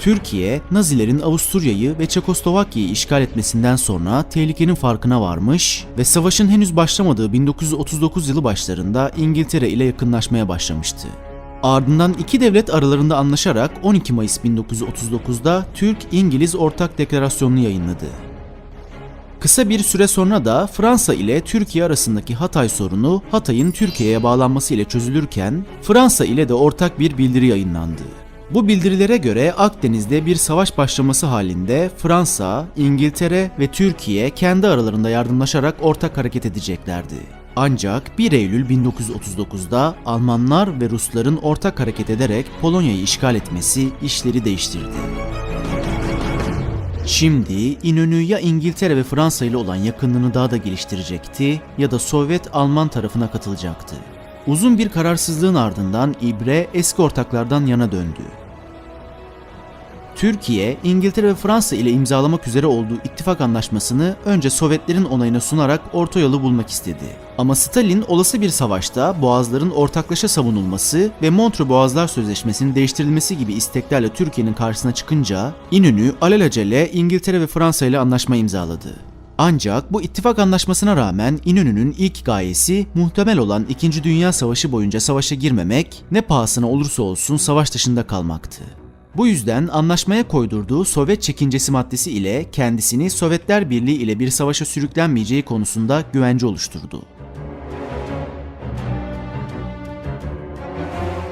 Türkiye, Nazilerin Avusturya'yı ve Çekoslovakya'yı işgal etmesinden sonra tehlikenin farkına varmış ve savaşın henüz başlamadığı 1939 yılı başlarında İngiltere ile yakınlaşmaya başlamıştı. Ardından iki devlet aralarında anlaşarak 12 Mayıs 1939'da Türk-İngiliz Ortak Deklarasyonunu yayınladı. Kısa bir süre sonra da Fransa ile Türkiye arasındaki Hatay sorunu Hatay'ın Türkiye'ye bağlanması ile çözülürken Fransa ile de ortak bir bildiri yayınlandı. Bu bildirilere göre Akdeniz'de bir savaş başlaması halinde Fransa, İngiltere ve Türkiye kendi aralarında yardımlaşarak ortak hareket edeceklerdi. Ancak 1 Eylül 1939'da Almanlar ve Rusların ortak hareket ederek Polonya'yı işgal etmesi işleri değiştirdi. Şimdi İnönü ya İngiltere ve Fransa ile olan yakınlığını daha da geliştirecekti ya da Sovyet-Alman tarafına katılacaktı. Uzun bir kararsızlığın ardından İbre eski ortaklardan yana döndü. Türkiye, İngiltere ve Fransa ile imzalamak üzere olduğu ittifak anlaşmasını önce Sovyetlerin onayına sunarak orta yolu bulmak istedi. Ama Stalin olası bir savaşta boğazların ortaklaşa savunulması ve Montreux Boğazlar Sözleşmesi'nin değiştirilmesi gibi isteklerle Türkiye'nin karşısına çıkınca İnönü alelacele İngiltere ve Fransa ile anlaşma imzaladı. Ancak bu ittifak anlaşmasına rağmen İnönü'nün ilk gayesi muhtemel olan 2. Dünya Savaşı boyunca savaşa girmemek, ne pahasına olursa olsun savaş dışında kalmaktı. Bu yüzden anlaşmaya koydurduğu Sovyet çekincesi maddesi ile kendisini Sovyetler Birliği ile bir savaşa sürüklenmeyeceği konusunda güvence oluşturdu.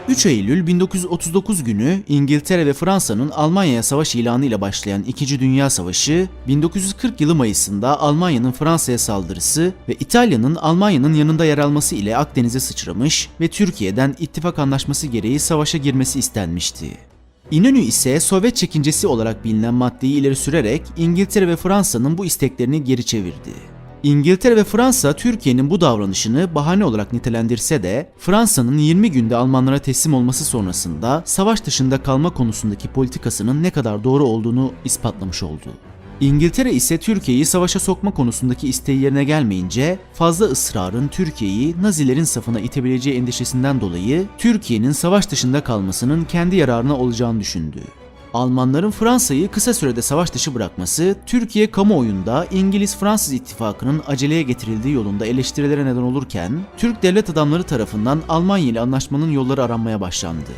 3 Eylül 1939 günü İngiltere ve Fransa'nın Almanya'ya savaş ilanıyla başlayan 2. Dünya Savaşı, 1940 yılı Mayıs'ında Almanya'nın Fransa'ya saldırısı ve İtalya'nın Almanya'nın yanında yer alması ile Akdeniz'e sıçramış ve Türkiye'den ittifak anlaşması gereği savaşa girmesi istenmişti. İnönü ise Sovyet çekincesi olarak bilinen maddeyi ileri sürerek İngiltere ve Fransa'nın bu isteklerini geri çevirdi. İngiltere ve Fransa Türkiye'nin bu davranışını bahane olarak nitelendirse de Fransa'nın 20 günde Almanlara teslim olması sonrasında savaş dışında kalma konusundaki politikasının ne kadar doğru olduğunu ispatlamış oldu. İngiltere ise Türkiye'yi savaşa sokma konusundaki isteği yerine gelmeyince fazla ısrarın Türkiye'yi Nazilerin safına itebileceği endişesinden dolayı Türkiye'nin savaş dışında kalmasının kendi yararına olacağını düşündü. Almanların Fransa'yı kısa sürede savaş dışı bırakması, Türkiye kamuoyunda İngiliz-Fransız ittifakının aceleye getirildiği yolunda eleştirilere neden olurken, Türk devlet adamları tarafından Almanya ile anlaşmanın yolları aranmaya başlandı.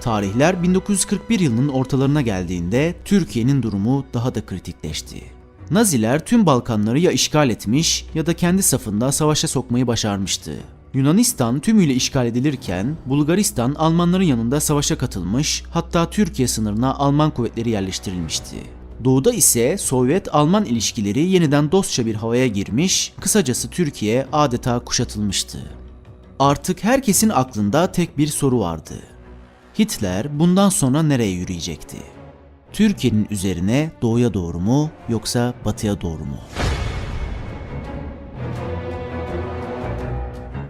Tarihler 1941 yılının ortalarına geldiğinde Türkiye'nin durumu daha da kritikleşti. Naziler tüm Balkanları ya işgal etmiş ya da kendi safında savaşa sokmayı başarmıştı. Yunanistan tümüyle işgal edilirken Bulgaristan Almanların yanında savaşa katılmış hatta Türkiye sınırına Alman kuvvetleri yerleştirilmişti. Doğuda ise Sovyet-Alman ilişkileri yeniden dostça bir havaya girmiş, kısacası Türkiye adeta kuşatılmıştı. Artık herkesin aklında tek bir soru vardı. Hitler bundan sonra nereye yürüyecekti? Türkiye'nin üzerine doğuya doğru mu yoksa batıya doğru mu?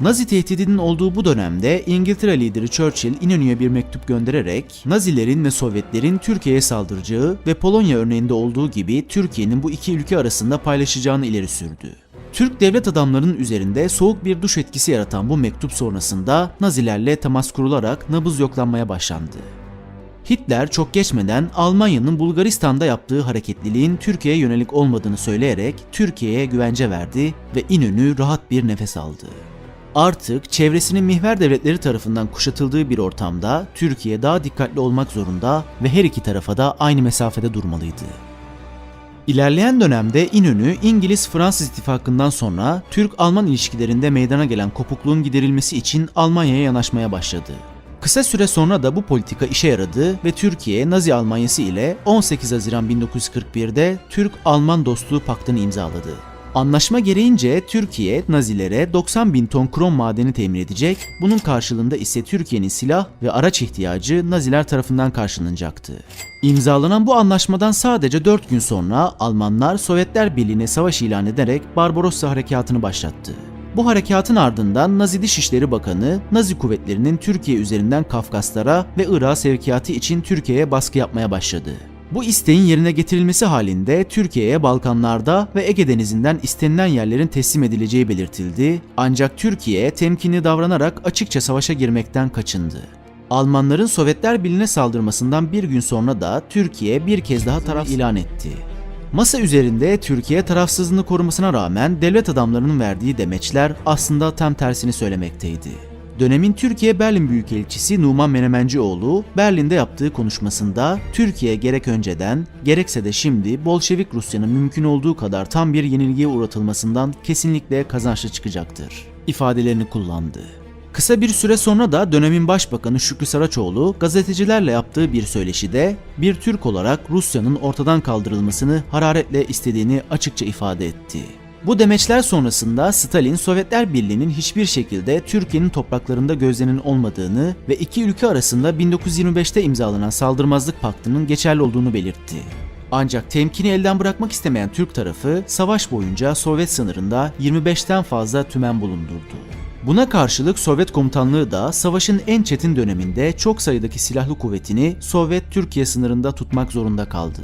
Nazi tehdidinin olduğu bu dönemde İngiltere lideri Churchill İnönü'ye bir mektup göndererek Nazilerin ve Sovyetlerin Türkiye'ye saldıracağı ve Polonya örneğinde olduğu gibi Türkiye'nin bu iki ülke arasında paylaşacağını ileri sürdü. Türk devlet adamlarının üzerinde soğuk bir duş etkisi yaratan bu mektup sonrasında Nazilerle temas kurularak nabız yoklanmaya başlandı. Hitler çok geçmeden Almanya'nın Bulgaristan'da yaptığı hareketliliğin Türkiye'ye yönelik olmadığını söyleyerek Türkiye'ye güvence verdi ve İnönü rahat bir nefes aldı. Artık çevresinin mihver devletleri tarafından kuşatıldığı bir ortamda Türkiye daha dikkatli olmak zorunda ve her iki tarafa da aynı mesafede durmalıydı. İlerleyen dönemde İnönü, İngiliz-Fransız ittifakından sonra Türk-Alman ilişkilerinde meydana gelen kopukluğun giderilmesi için Almanya'ya yanaşmaya başladı. Kısa süre sonra da bu politika işe yaradı ve Türkiye Nazi Almanyası ile 18 Haziran 1941'de Türk-Alman Dostluğu Paktı'nı imzaladı. Anlaşma gereğince Türkiye Nazilere 90 bin ton krom madeni temin edecek, bunun karşılığında ise Türkiye'nin silah ve araç ihtiyacı Naziler tarafından karşılanacaktı. İmzalanan bu anlaşmadan sadece 4 gün sonra Almanlar Sovyetler Birliği'ne savaş ilan ederek Barbarossa harekatını başlattı. Bu harekatın ardından Nazi Dışişleri Bakanı, Nazi kuvvetlerinin Türkiye üzerinden Kafkaslara ve Irak'a sevkiyatı için Türkiye'ye baskı yapmaya başladı. Bu isteğin yerine getirilmesi halinde Türkiye'ye Balkanlarda ve Ege Denizi'nden istenilen yerlerin teslim edileceği belirtildi. Ancak Türkiye temkinli davranarak açıkça savaşa girmekten kaçındı. Almanların Sovyetler Birliği'ne saldırmasından bir gün sonra da Türkiye bir kez daha taraf ilan etti. Masa üzerinde Türkiye tarafsızlığını korumasına rağmen devlet adamlarının verdiği demeçler aslında tam tersini söylemekteydi. Dönemin Türkiye Berlin Büyükelçisi Numan Menemencioğlu Berlin'de yaptığı konuşmasında Türkiye gerek önceden gerekse de şimdi Bolşevik Rusya'nın mümkün olduğu kadar tam bir yenilgiye uğratılmasından kesinlikle kazançlı çıkacaktır ifadelerini kullandı. Kısa bir süre sonra da dönemin başbakanı Şükrü Saraçoğlu gazetecilerle yaptığı bir söyleşide bir Türk olarak Rusya'nın ortadan kaldırılmasını hararetle istediğini açıkça ifade etti. Bu demeçler sonrasında Stalin Sovyetler Birliği'nin hiçbir şekilde Türkiye'nin topraklarında gözlerinin olmadığını ve iki ülke arasında 1925'te imzalanan saldırmazlık paktının geçerli olduğunu belirtti. Ancak temkini elden bırakmak istemeyen Türk tarafı savaş boyunca Sovyet sınırında 25'ten fazla tümen bulundurdu. Buna karşılık Sovyet komutanlığı da savaşın en çetin döneminde çok sayıdaki silahlı kuvvetini Sovyet Türkiye sınırında tutmak zorunda kaldı.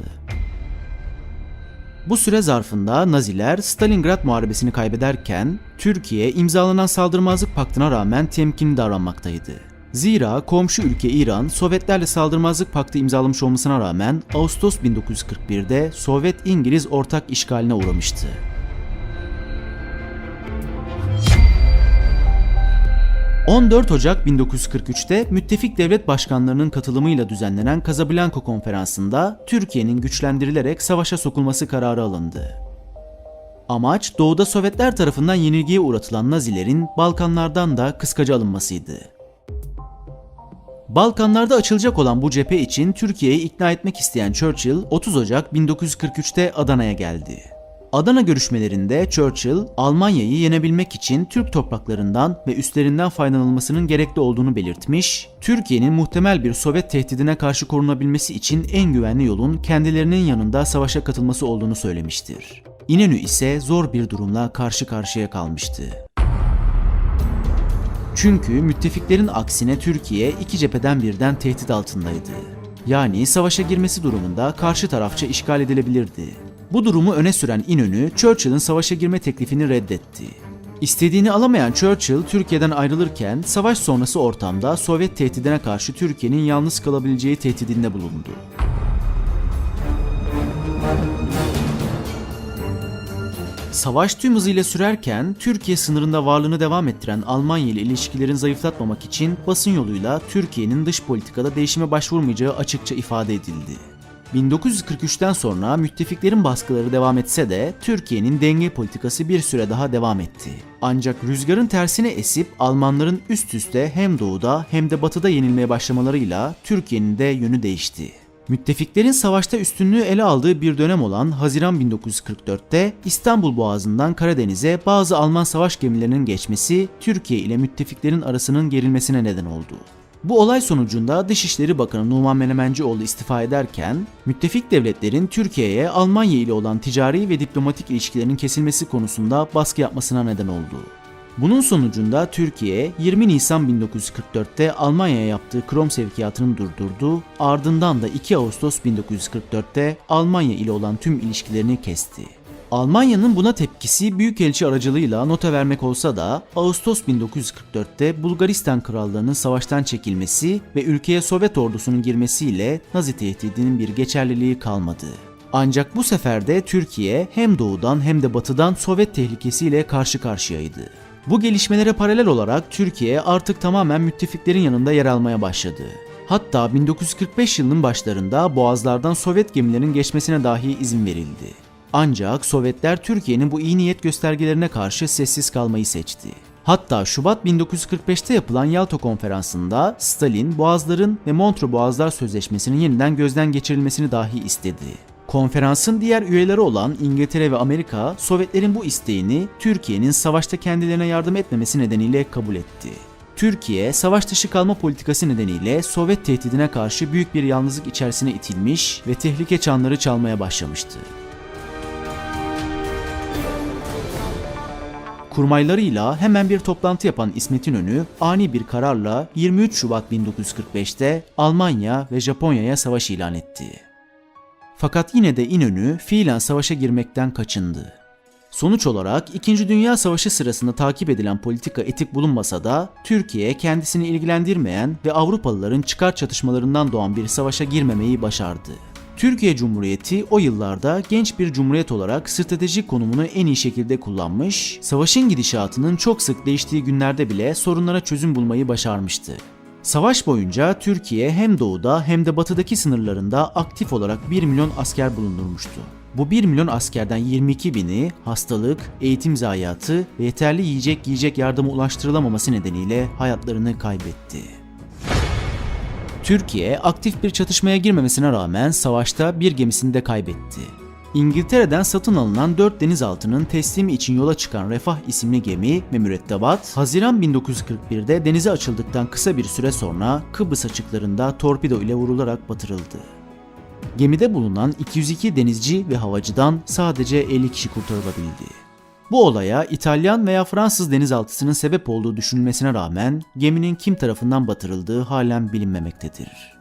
Bu süre zarfında Naziler Stalingrad Muharebesini kaybederken Türkiye imzalanan saldırmazlık paktına rağmen temkinli davranmaktaydı. Zira komşu ülke İran Sovyetlerle saldırmazlık paktı imzalamış olmasına rağmen Ağustos 1941'de Sovyet-İngiliz ortak işgaline uğramıştı. 14 Ocak 1943'te müttefik devlet başkanlarının katılımıyla düzenlenen Casablanca Konferansı'nda Türkiye'nin güçlendirilerek savaşa sokulması kararı alındı. Amaç doğuda Sovyetler tarafından yenilgiye uğratılan Nazilerin Balkanlardan da kıskaca alınmasıydı. Balkanlarda açılacak olan bu cephe için Türkiye'yi ikna etmek isteyen Churchill 30 Ocak 1943'te Adana'ya geldi. Adana görüşmelerinde Churchill, Almanya'yı yenebilmek için Türk topraklarından ve üstlerinden faydalanılmasının gerekli olduğunu belirtmiş, Türkiye'nin muhtemel bir Sovyet tehdidine karşı korunabilmesi için en güvenli yolun kendilerinin yanında savaşa katılması olduğunu söylemiştir. İnönü ise zor bir durumla karşı karşıya kalmıştı. Çünkü müttefiklerin aksine Türkiye iki cepheden birden tehdit altındaydı. Yani savaşa girmesi durumunda karşı tarafça işgal edilebilirdi. Bu durumu öne süren İnönü, Churchill'ın savaşa girme teklifini reddetti. İstediğini alamayan Churchill Türkiye'den ayrılırken savaş sonrası ortamda Sovyet tehdidine karşı Türkiye'nin yalnız kalabileceği tehdidinde bulundu. Savaş tüm hızıyla sürerken Türkiye sınırında varlığını devam ettiren Almanya ile ilişkilerini zayıflatmamak için basın yoluyla Türkiye'nin dış politikada değişime başvurmayacağı açıkça ifade edildi. 1943'ten sonra müttefiklerin baskıları devam etse de Türkiye'nin denge politikası bir süre daha devam etti. Ancak rüzgarın tersine esip Almanların üst üste hem doğuda hem de batıda yenilmeye başlamalarıyla Türkiye'nin de yönü değişti. Müttefiklerin savaşta üstünlüğü ele aldığı bir dönem olan Haziran 1944'te İstanbul Boğazı'ndan Karadeniz'e bazı Alman savaş gemilerinin geçmesi Türkiye ile müttefiklerin arasının gerilmesine neden oldu. Bu olay sonucunda Dışişleri Bakanı Numan Menemencioğlu istifa ederken, müttefik devletlerin Türkiye'ye Almanya ile olan ticari ve diplomatik ilişkilerin kesilmesi konusunda baskı yapmasına neden oldu. Bunun sonucunda Türkiye 20 Nisan 1944'te Almanya'ya yaptığı Krom sevkiyatını durdurdu, ardından da 2 Ağustos 1944'te Almanya ile olan tüm ilişkilerini kesti. Almanya'nın buna tepkisi Büyükelçi aracılığıyla nota vermek olsa da Ağustos 1944'te Bulgaristan Krallığı'nın savaştan çekilmesi ve ülkeye Sovyet ordusunun girmesiyle Nazi tehdidinin bir geçerliliği kalmadı. Ancak bu sefer de Türkiye hem doğudan hem de batıdan Sovyet tehlikesiyle karşı karşıyaydı. Bu gelişmelere paralel olarak Türkiye artık tamamen müttefiklerin yanında yer almaya başladı. Hatta 1945 yılının başlarında boğazlardan Sovyet gemilerinin geçmesine dahi izin verildi. Ancak Sovyetler Türkiye'nin bu iyi niyet göstergelerine karşı sessiz kalmayı seçti. Hatta Şubat 1945'te yapılan Yalta Konferansı'nda Stalin, Boğazların ve Montreux Boğazlar Sözleşmesi'nin yeniden gözden geçirilmesini dahi istedi. Konferansın diğer üyeleri olan İngiltere ve Amerika, Sovyetlerin bu isteğini Türkiye'nin savaşta kendilerine yardım etmemesi nedeniyle kabul etti. Türkiye, savaş dışı kalma politikası nedeniyle Sovyet tehdidine karşı büyük bir yalnızlık içerisine itilmiş ve tehlike çanları çalmaya başlamıştı. Kurmaylarıyla hemen bir toplantı yapan İsmet İnönü ani bir kararla 23 Şubat 1945'te Almanya ve Japonya'ya savaş ilan etti. Fakat yine de İnönü fiilen savaşa girmekten kaçındı. Sonuç olarak 2. Dünya Savaşı sırasında takip edilen politika etik bulunmasa da Türkiye kendisini ilgilendirmeyen ve Avrupalıların çıkar çatışmalarından doğan bir savaşa girmemeyi başardı. Türkiye Cumhuriyeti o yıllarda genç bir cumhuriyet olarak stratejik konumunu en iyi şekilde kullanmış, savaşın gidişatının çok sık değiştiği günlerde bile sorunlara çözüm bulmayı başarmıştı. Savaş boyunca Türkiye hem doğuda hem de batıdaki sınırlarında aktif olarak 1 milyon asker bulundurmuştu. Bu 1 milyon askerden 22 bini hastalık, eğitim zayiatı ve yeterli yiyecek yiyecek yardımı ulaştırılamaması nedeniyle hayatlarını kaybetti. Türkiye aktif bir çatışmaya girmemesine rağmen savaşta bir gemisini de kaybetti. İngiltere'den satın alınan 4 denizaltının teslimi için yola çıkan Refah isimli gemi ve mürettebat, Haziran 1941'de denize açıldıktan kısa bir süre sonra Kıbrıs açıklarında torpido ile vurularak batırıldı. Gemide bulunan 202 denizci ve havacıdan sadece 50 kişi kurtarılabildi. Bu olaya İtalyan veya Fransız denizaltısının sebep olduğu düşünülmesine rağmen geminin kim tarafından batırıldığı halen bilinmemektedir.